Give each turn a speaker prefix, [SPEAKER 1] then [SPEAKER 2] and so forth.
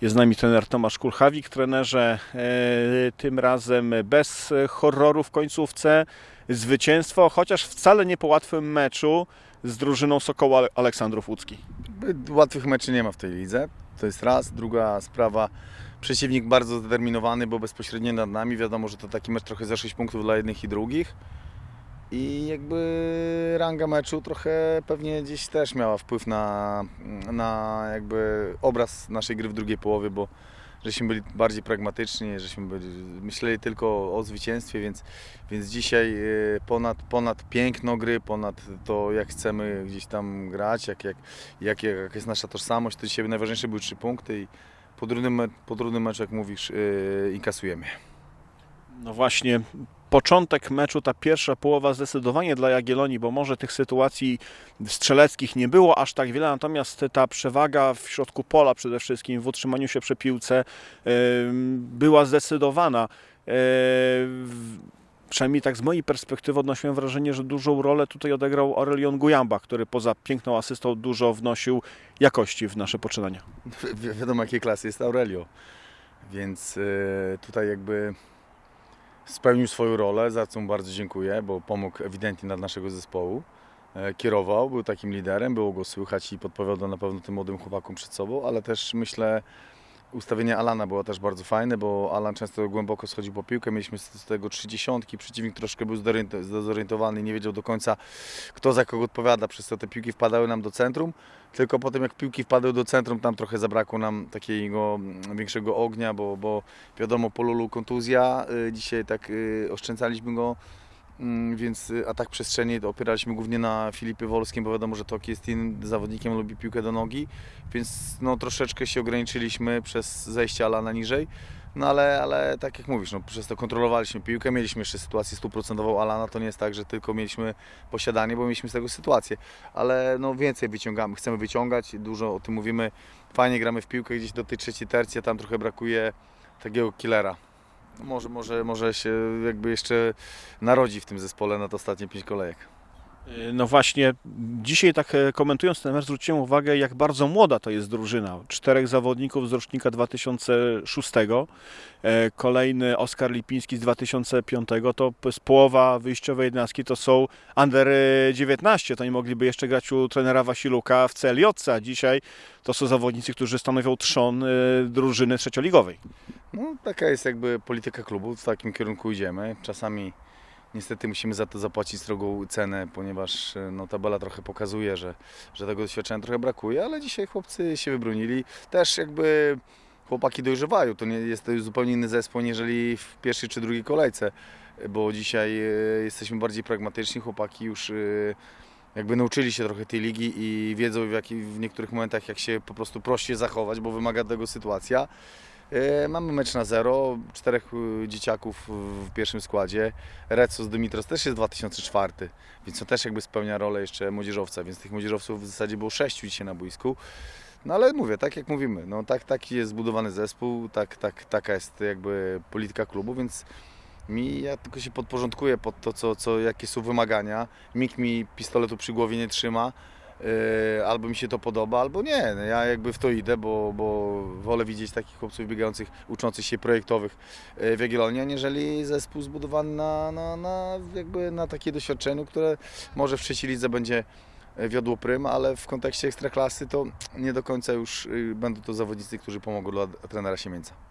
[SPEAKER 1] Jest z nami trener Tomasz Kulchawik, trenerze e, tym razem bez horroru w końcówce, zwycięstwo, chociaż wcale nie po łatwym meczu z drużyną Sokoła Aleksandrów Łódzki.
[SPEAKER 2] Łatwych meczy nie ma w tej lidze. To jest raz. Druga sprawa, przeciwnik bardzo zdeterminowany, bo bezpośrednio nad nami. Wiadomo, że to taki mecz trochę za 6 punktów dla jednych i drugich. I jakby ranga meczu trochę pewnie gdzieś też miała wpływ na, na jakby obraz naszej gry w drugiej połowie, bo żeśmy byli bardziej pragmatyczni, żeśmy byli, myśleli tylko o zwycięstwie, więc, więc dzisiaj e, ponad, ponad piękno gry, ponad to jak chcemy gdzieś tam grać, jak, jak, jak, jak jest nasza tożsamość, to dzisiaj najważniejsze były trzy punkty i po trudnym, po trudnym meczu, jak mówisz, yy, inkasujemy.
[SPEAKER 1] No właśnie, początek meczu, ta pierwsza połowa zdecydowanie dla Jagiellonii, bo może tych sytuacji strzeleckich nie było aż tak wiele, natomiast ta przewaga w środku pola przede wszystkim w utrzymaniu się przy piłce była zdecydowana. E, Przynajmniej tak z mojej perspektywy odnosiłem wrażenie, że dużą rolę tutaj odegrał Aurelion Gujamba, który poza piękną asystą dużo wnosił jakości w nasze poczynania.
[SPEAKER 2] Wi- wiadomo jakiej klasy jest Aurelio, więc yy, tutaj jakby spełnił swoją rolę, za co mu bardzo dziękuję, bo pomógł ewidentnie dla naszego zespołu. E, Kierował, był takim liderem, było go słychać i podpowiadał na pewno tym młodym chłopakom przed sobą, ale też myślę, ustawienie Alana było też bardzo fajne, bo Alan często głęboko schodził po piłkę, mieliśmy z tego trzy dziesiątki, przeciwnik troszkę był zdezorientowany, nie wiedział do końca kto za kogo odpowiada, przez te piłki wpadały nam do centrum, tylko potem jak piłki wpadły do centrum, tam trochę zabrakło nam takiego mm, większego ognia, bo, bo wiadomo po Lulu kontuzja, y, dzisiaj tak y, oszczędzaliśmy go, więc y, atak przestrzeni opieraliśmy głównie na Filipie Wolskim, bo wiadomo, że Toki jest innym zawodnikiem, lubi piłkę do nogi, więc no, troszeczkę się ograniczyliśmy przez zejście Alana niżej. No ale, ale tak jak mówisz, no, przez to kontrolowaliśmy piłkę, mieliśmy jeszcze sytuację stuprocentową Alana, to nie jest tak, że tylko mieliśmy posiadanie, bo mieliśmy z tego sytuację, ale no, więcej wyciągamy, chcemy wyciągać, dużo o tym mówimy, fajnie gramy w piłkę gdzieś do tej trzeciej tercji, a tam trochę brakuje takiego killera. Może, może, może się jakby jeszcze narodzi w tym zespole na te ostatnie pięć kolejek.
[SPEAKER 1] No właśnie, dzisiaj tak e, komentując ten mecz zwróciłem uwagę, jak bardzo młoda to jest drużyna. Czterech zawodników z rocznika 2006, e, kolejny Oskar Lipiński z 2005, to z połowa wyjściowej jedenastki to są under 19, to nie mogliby jeszcze grać u trenera Wasiluka w CLJ, a dzisiaj to są zawodnicy, którzy stanowią trzon e, drużyny trzecioligowej.
[SPEAKER 2] No, taka jest jakby polityka klubu, w takim kierunku idziemy. Czasami niestety musimy za to zapłacić strogą cenę, ponieważ e, no, tabela trochę pokazuje, że, że tego doświadczenia trochę brakuje, ale dzisiaj chłopcy się wybronili. Też jakby chłopaki dojrzewają, to nie jest to już zupełnie inny zespół, niżeli w pierwszej czy drugiej kolejce, bo dzisiaj e, jesteśmy bardziej pragmatyczni, chłopaki już e, jakby nauczyli się trochę tej ligi i wiedzą w, jaki, w niektórych momentach jak się po prostu prościej zachować, bo wymaga tego sytuacja. E, Mamy mecz na zero, czterech e, dzieciaków w pierwszym składzie. Recos Dymitros też jest 2004, więc on też jakby spełnia rolę jeszcze młodzieżowca, więc tych młodzieżowców w zasadzie było sześciu dzisiaj na boisku. No ale mówię, tak jak mówimy, no tak, taki jest zbudowany zespół, tak, tak, taka jest jakby polityka klubu, więc mi, ja tylko się podporządkuję pod to, co, co, jakie są wymagania. Nikt mi pistoletu przy głowie nie trzyma. Yy, albo mi się to podoba, albo nie. No ja jakby w to idę, bo, bo wolę widzieć takich chłopców biegających, uczących się projektowych yy, w Jagiellonii, aniżeli zespół zbudowany na, na, na, jakby na takie doświadczeniu, które może w trzeciej lidze będzie yy, wiodło prym, ale w kontekście ekstraklasy to nie do końca już yy, będą to zawodnicy, którzy pomogą dla trenera Siemieńca.